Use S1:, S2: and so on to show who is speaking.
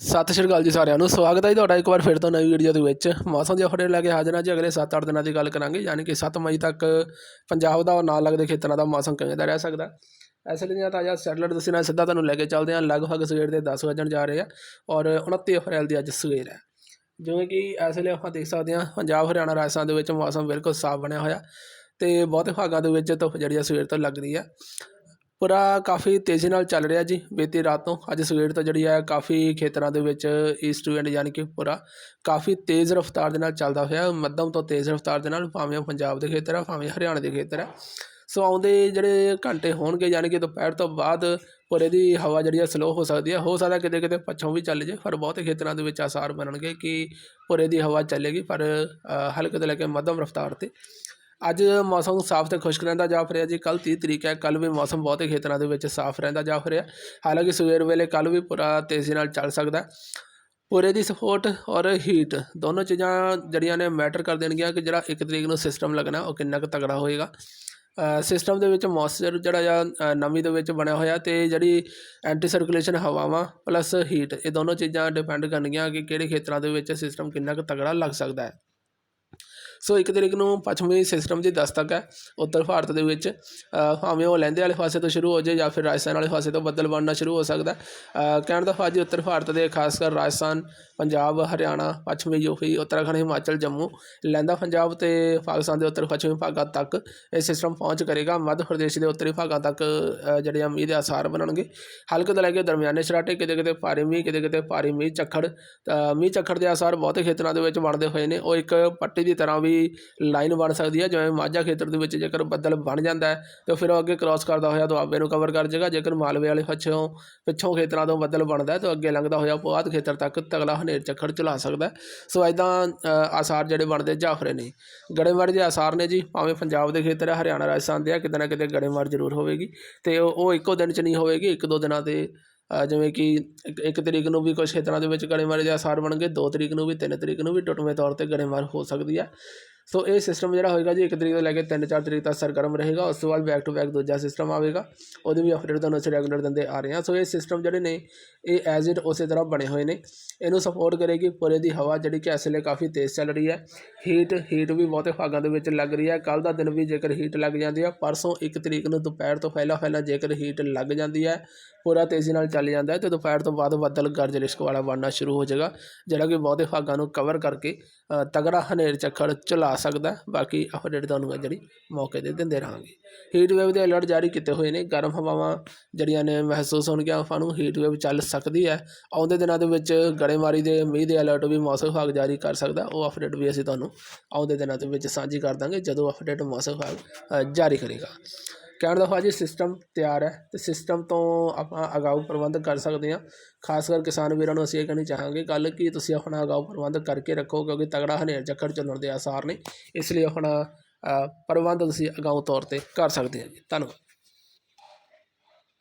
S1: ਸਤਿ ਸ਼੍ਰੀ ਅਕਾਲ ਜੀ ਸਾਰਿਆਂ ਨੂੰ, ਸਵਾਗਤ ਹੈ ਜੀ ਤੁਹਾਡਾ ਇੱਕ ਵਾਰ ਫਿਰ ਤੋਂ ਨਵੀਂ ਵੀਡੀਓ ਦੇ ਵਿੱਚ। ਮੌਸਮ ਦੀ ਅਪਡੇਟ ਲੈ ਕੇ ਹਾਜ਼ਰ ਹਾਂ ਜੀ, ਅਗਲੇ 7-8 ਦਿਨਾਂ ਦੀ ਗੱਲ ਕਰਾਂਗੇ, ਯਾਨੀ ਕਿ 7 ਮਈ ਤੱਕ ਪੰਜਾਬ ਦਾ ਔਰ ਨਾਲ ਲੱਗਦੇ ਖੇਤਰਾਂ ਦਾ ਮੌਸਮ ਕਿਵੇਂ ਦਾ ਰਹਿ ਸਕਦਾ। ਇਸ ਲਈ ਦੀਆਂ ਤਾਜ਼ਾ ਸੈਟਲਾਈਟ ਦੱਸੀ ਨਾਲ ਸਿੱਧਾ ਤੁਹਾਨੂੰ ਲੈ ਕੇ ਚੱਲਦੇ ਹਾਂ, ਲਗਭਗ ਸਵੇਰ ਦੇ 10 ਵਜਣ ਜਾ ਰਹੇ ਆ ਔਰ 29 ਅਪ੍ਰੈਲ ਦੀ ਅੱਜ ਸਵੇਰ ਹੈ। ਜਿਵੇਂ ਕਿ ਇਸ ਵੇਲੇ ਆਪਾਂ ਦੇਖ ਸਕਦੇ ਹਾਂ, ਪੰਜਾਬ, ਹਰਿਆਣਾ, ਰਾਜਸਥਾਨ ਦੇ ਵਿੱਚ ਮੌਸਮ ਬਿਲਕੁਲ ਸਾਫ਼ ਬਣਿਆ ਹੋਇਆ ਤੇ ਬਹੁਤੇ ਭਾਗਾਂ ਦੇ ਵਿੱਚ ਧੁੱਪ ਜਿਹੜੀ ਆ ਸਵੇਰ ਤੋਂ ਲੱਗ ਰਹੀ ਆ। ਪੂਰਾ ਕਾਫੀ ਤੇਜ਼ੀ ਨਾਲ ਚੱਲ ਰਿਹਾ ਜੀ ਬੀਤੀ ਰਾਤ ਤੋਂ ਅੱਜ ਸਵੇਰ ਤੋਂ ਜਿਹੜੀ ਹੈ ਕਾਫੀ ਖੇਤਰਾਂ ਦੇ ਵਿੱਚ ਈਸਟ ਵਿੰਡ ਯਾਨੀ ਕਿ ਪੂਰਾ ਕਾਫੀ ਤੇਜ਼ ਰਫ਼ਤਾਰ ਦੇ ਨਾਲ ਚੱਲਦਾ ਹੋਇਆ। ਮੱਧਮ ਤੋਂ ਤੇਜ਼ ਰਫ਼ਤਾਰ ਦੇ ਨਾਲ ਭਾਵੇਂ ਉਹ ਪੰਜਾਬ ਦੇ ਖੇਤਰ ਆ, ਭਾਵੇਂ ਹਰਿਆਣਾ ਦੇ ਖੇਤਰ ਆ। ਸੋ ਆਉਂਦੇ ਜਿਹੜੇ ਘੰਟੇ ਹੋਣਗੇ ਯਾਨੀ ਕਿ ਦੁਪਹਿਰ ਤੋਂ ਬਾਅਦ ਪੂਰੇ ਦੀ ਹਵਾ ਜਿਹੜੀ ਆ ਸਲੋ ਹੋ ਸਕਦੀ ਹੈ ਹੋ ਸਕਦਾ ਕਿਤੇ ਕਿਤੇ ਪੱਛੋਂ ਵੀ ਚੱਲ ਜੇ, ਪਰ ਬਹੁਤੇ ਖੇਤਰਾਂ ਦੇ ਵਿੱਚ ਆਸਾਰ ਬਣਨਗੇ ਕਿ ਪੂਰੇ ਦੀ ਹਵਾ ਚੱਲੇਗੀ। ਪਰ ਹਲਕੇ ਤੋਂ ਲੈ ਕੇ ਮੱਧਮ ਰਫ਼ਤਾਰ ਤੇ ਅੱਜ ਮੌਸਮ ਸਾਫ਼ ਤੇ ਖੁਸ਼ਕ ਰਹਿੰਦਾ ਜਾ ਰਿਹਾ ਜੀ। ਕੱਲ 30 ਤਰੀਕ ਹੈ ਕੱਲ ਵੀ ਮੌਸਮ ਬਹੁਤੇ ਖੇਤਰਾਂ ਦੇ ਵਿੱਚ ਸਾਫ਼ ਰਹਿੰਦਾ ਜਾ ਰਿਹਾ ਹਾਲਾਂਕਿ ਸਵੇਰ ਵੇਲੇ ਕੱਲ ਵੀ ਪੂਰਾ ਤੇਜ਼ੀ ਨਾਲ ਚੱਲ ਸਕਦਾ ਪੂਰੇ ਦੀ ਸਪੋਰਟ ਔਰ ਹੀਟ ਦੋਨੋਂ ਚੀਜ਼ਾਂ ਜਿਹੜੀਆਂ ਨੇ ਮੈਟਰ ਕਰ ਦੇਣਗੀਆਂ ਕਿ ਜਿਹੜਾ ਇੱਕ ਤਰੀਕ ਨੂੰ ਸਿਸਟਮ ਲੱਗਣਾ ਉਹ ਕਿੰਨਾ ਕੁ ਤਗੜਾ ਹੋਏਗਾ। ਸਿਸਟਮ ਦੇ ਵਿੱਚ ਮੌਇਸਚਰ ਜਿਹੜਾ ਆ ਅ, ਨਮੀ ਦੇ ਵਿੱਚ ਬਣਿਆ ਹੋਇਆ ਤੇ ਜਿਹੜੀ ਐਂਟੀ ਸਰਕੂਲੇਸ਼ਨ ਹਵਾਵਾਂ ਪਲੱਸ ਹੀਟ ਇਹ ਦੋਨੋਂ ਚੀਜ਼ਾਂ ਡਿਪੈਂਡ ਕਰਨਗੀਆਂ ਕਿ ਕਿਹੜੇ ਖੇਤਰਾਂ ਦੇ ਵਿੱਚ ਸਿਸਟਮ ਕਿੰਨਾ ਕੁ ਤਗੜਾ ਲੱਗ ਸਕਦਾ ਹੈ। ਸੋ ਇੱਕ ਤਰੀਕ ਨੂੰ ਪੱਛਮੀ ਸਿਸਟਮ ਦੀ ਦਸਤਕ ਹੈ ਉੱਤਰ ਭਾਰਤ ਦੇ ਵਿੱਚ। ਭਾਵੇਂ ਉਹ ਲਹਿੰਦੇ ਵਾਲੇ ਪਾਸੇ ਤੋਂ ਸ਼ੁਰੂ ਹੋ ਜਾਏ ਜਾਂ ਫਿਰ ਰਾਜਸਥਾਨ ਵਾਲੇ ਪਾਸੇ ਤੋਂ ਬੱਦਲ ਬਣਨਾ ਸ਼ੁਰੂ ਹੋ ਸਕਦਾ ਹੈ। ਅ, ਕਹਿਣ ਦਾ ਭਾਜੀ ਉੱਤਰ ਭਾਰਤ ਦੇ ਖਾਸ ਕਰ ਰਾਜਸਥਾਨ ਪੰਜਾਬ ਹਰਿਆਣਾ ਪੱਛਮੀ ਯੂਪੀ ਉੱਤਰਾਖੰਡ ਹਿਮਾਚਲ ਜੰਮੂ। ਲਹਿੰਦਾ ਪੰਜਾਬ ਤੇ ਪਾਕਿਸਤਾਨ ਦੇ ਉੱਤਰ ਪੱਛਮੀ ਭਾਗਾਂ ਤੱਕ ਇਹ ਸਿਸਟਮ ਪਹੁੰਚ ਕਰੇਗਾ। ਮੱਧ ਪ੍ਰਦੇਸ਼ ਦੇ ਉੱਤਰੀ ਭਾਗਾਂ ਤੱਕ ਜਿਹੜੇ ਆ ਮੀਂਹ ਦੇ ਆਸਾਰ ਬਣਨਗੇ। ਹਲਕੇ ਤੋਂ ਲੈ ਕੇ ਦਰਮਿਆਨੇ ਸਰਾਟੇ ਕਿਤੇ ਕਿਤੇ ਭਾਰੀ ਮੀਂਹ ਕਿਤੇ ਕਿਤੇ ਭਾਰੀ ਮੀਂਹ ਝੱਖੜ ਤਾਂ ਮੀਂਹ ਝੱਖੜ ਦੇ ਆਸਾਰ ਬਹੁਤੇ ਖੇਤਰਾਂ ਦੇ ਵਿੱਚ ਬਣਦੇ ਹੋਏ ਨੇ। ਉਹ ਇੱਕ ਪੱਟੀ ਦੀ ਤਰ੍ਹਾਂ ਵੀ ਲਾਈਨ ਬਣ ਸਕਦੀ ਹੈ। ਜਿਵੇਂ ਮਾਝਾ ਖੇਤਰ ਦੇ ਵਿੱਚ ਜੇਕਰ ਬੱਦਲ ਬਣ ਜਾਂਦਾ ਹੈ, ਤਾਂ ਫਿਰ ਉਹ ਅੱਗੇ ਕ੍ਰਾਸ ਕਰਦਾ ਹੋਇਆ ਦੁਆਬੇ ਨੂੰ ਕਵਰ ਕਰ ਜਾਏਗਾ ਜੇਕਰ ਮਾਲਵੇ ਵਾਲੇ ਪਿੱਛੋਂ ਪਿੱਛੋਂ ਖੇਤਰਾਂ ਤੋਂ ਬੱਦਲ ਬਣਦਾ ਹੈ, ਤਾਂ ਅੱਗੇ ਲੰਘਦਾ ਹੋਇਆ ਪੁਆਧ ਖੇਤਰ ਤੱਕ ਤਗੜਾ ਹਨੇਰ ਝੱਖੜ ਚਲਾ ਸਕਦਾ ਸੋ ਐਦਾਂ ਆਸਾਰ ਜਿਹੜੇ ਬਣਦੇ ਜਾਫਰੇ ਨੇ। ਗੜੇਮਾਰ ਦੇ ਆਸਾਰ ਨੇ ਜੀ, ਭਾਵੇਂ ਪੰਜਾਬ ਦੇ ਖੇਤਰ ਹੈ, ਹਰਿਆਣਾ, ਰਾਜਸਥਾਨ ਦੇ ਆ ਕਿਤੇ ਨਾ ਕਿਤੇ ਗੜੇਮਾਰ ਜ਼ਰੂਰ ਹੋਵੇਗੀ। ਤੇ ਉਹ ਇੱਕੋ ਦਿਨ 'ਚ ਨਹੀਂ ਹੋਵੇਗੀ ਇੱਕ ਦੋ ਦਿਨਾਂ 'ਤੇ ਜਿਵੇਂ ਕਿ ਇੱਕ- ਇੱਕ ਤਰੀਕ ਨੂੰ ਵੀ ਕੁਝ ਖੇਤਰਾਂ ਦੇ ਵਿੱਚ ਗੜੇਮਾਰੀ ਦੇ ਆਸਾਰ ਬਣਨਗੇ ਦੋ ਤਰੀਕ ਨੂੰ ਵੀ, ਤਿੰਨ ਤਰੀਕ ਨੂੰ ਵੀ ਟੁੱਟਵੇਂ ਤੌਰ ਤੇ ਗੜੇਮਾਰ ਹੋ ਸਕਦੀ ਹੈ ਸੋ ਇਹ ਸਿਸਟਮ ਜਿਹੜਾ ਹੋਏਗਾ ਜੀ, ਇੱਕ ਤਰੀਕ ਤੋਂ ਲੈ ਕੇ ਤਿੰਨ ਚਾਰ ਤਰੀਕ ਤੱਕ ਸਰਗਰਮ ਰਹੇਗਾ, ਉਸ ਤੋਂ ਬਾਅਦ ਬੈਕ ਟੂ ਬੈਕ ਦੂਜਾ ਸਿਸਟਮ ਆਵੇਗਾ। ਉਹਦੇ ਵੀ ਅਪਡੇਟ ਤੁਹਾਨੂੰ ਅਸੀਂ ਰੈਗੂਲਰ ਦਿੰਦੇ ਆ ਰਹੇ ਹਾਂ ਸੋ ਇਹ ਸਿਸਟਮ ਜਿਹੜੇ ਨੇ, ਇਹ ਐਜ਼ ਇਟ ਉਸੇ ਤਰ੍ਹਾਂ ਬਣੇ ਹੋਏ ਨੇ। ਇਹਨੂੰ ਸਪੋਰਟ ਕਰੇਗੀ ਪੂਰੇ ਦੀ ਹਵਾ ਜਿਹੜੀ ਕਿ ਇਸ ਵੇਲੇ ਕਾਫੀ ਤੇਜ਼ ਚੱਲ ਰਹੀ ਹੈ ਹੀਟ ਹੀਟ ਵੀ ਬਹੁਤੇ ਭਾਗਾਂ ਦੇ ਵਿੱਚ ਲੱਗ ਰਹੀ ਹੈ ਕੱਲ ਦਾ ਦਿਨ ਵੀ ਜੇਕਰ ਹੀਟ ਲੱਗ ਜਾਂਦੀ ਹੈ ਪਰਸੋਂ ਇੱਕ ਤਰੀਕ ਨੂੰ ਦੁਪਹਿਰ ਤੋਂ ਪਹਿਲਾਂ ਪਹਿਲਾਂ ਜੇਕਰ ਹੀਟ ਲੱਗ ਜਾਂਦੀ ਹੈ ਪੂਰਾ ਤੇਜ਼ੀ ਨਾਲ ਚੱਲ ਜਾਂਦਾ ਹੈ ਤੇ ਦੁਪਹਿਰ ਤੋਂ ਬਾਅਦ ਬੱਦਲ ਗਰਜ ਰਿਸ਼ਕ ਵਾਲਾ ਬਣਨਾ ਸ਼ੁਰੂ ਹੋ ਜਾਏਗਾ, ਜਿਹੜਾ ਕਿ ਬਹੁਤੇ ਭਾਗਾਂ ਨੂੰ ਕਵਰ ਕਰਕੇ ਤਗੜਾ ਹਨੇਰ ਚੱਕਰ ਚਲਾ ਸਕਦਾ ਬਾਕੀ ਅਪਡੇਟ ਤੁਹਾਨੂੰ ਹੈ ਜਿਹੜੀ ਮੌਕੇ ਤੇ ਦਿੰਦੇ ਰਹਾਂਗੇ। ਹੀਟ ਵੇਵ ਦੇ ਅਲਰਟ ਜਾਰੀ ਕੀਤੇ ਹੋਏ ਨੇ। ਗਰਮ ਹਵਾਵਾਂ ਜਿਹੜੀਆਂ ਨੇ ਮਹਿਸੂਸ ਹੋਣਗੀਆਂ ਆਪਾਂ ਨੂੰ ਹੀਟ ਵੇਵ ਚੱਲ ਸਕਦੀ ਹੈ। ਆਉਂਦੇ ਦਿਨਾਂ ਦੇ ਵਿੱਚ ਗੜੇਮਾਰੀ ਦੇ ਮੀਂਹ ਦੇ ਅਲਰਟ ਵੀ ਮੌਸਮ ਵਿਭਾਗ ਜਾਰੀ ਕਰ ਸਕਦਾ ਉਹ ਅਪਡੇਟ ਵੀ ਅਸੀਂ ਤੁਹਾਨੂੰ ਆਉਂਦੇ ਦਿਨਾਂ ਦੇ ਵਿੱਚ ਸਾਂਝੀ ਕਰ ਦਾਂਗੇ, ਜਦੋਂ ਅਪਡੇਟ ਮੌਸਮ ਵਿਭਾਗ ਜਾਰੀ ਕਰੇਗਾ। ਕਹਿਣ ਦਾ ਭਾਜੀ ਸਿਸਟਮ ਤਿਆਰ ਹੈ ਅਤੇ ਸਿਸਟਮ ਤੋਂ ਆਪਾਂ ਅਗਾਊ ਪ੍ਰਬੰਧ ਕਰ ਸਕਦੇ ਹਾਂ। ਖਾਸ ਕਰ ਕਿਸਾਨ ਵੀਰਾਂ ਨੂੰ ਅਸੀਂ ਇਹ ਕਹਿਣੀ ਚਾਹਾਂਗੇ, ਗੱਲ ਕਿ ਤੁਸੀਂ ਆਪਣਾ ਅਗਾਊ ਪ੍ਰਬੰਧ ਕਰਕੇ ਰੱਖੋ ਕਿਉਂਕਿ ਤਗੜਾ ਹਨੇਰ ਚੱਕਰ ਚੱਲਣ ਦੇ ਆਸਾਰ ਨੇ, ਇਸ ਲਈ ਆਪਣਾ ਪ੍ਰਬੰਧ ਤੁਸੀਂ ਅਗਾਊ ਤੌਰ ਤੇ ਕਰ ਸਕਦੇ ਹੋ ਜੀ। ਧੰਨਵਾਦ।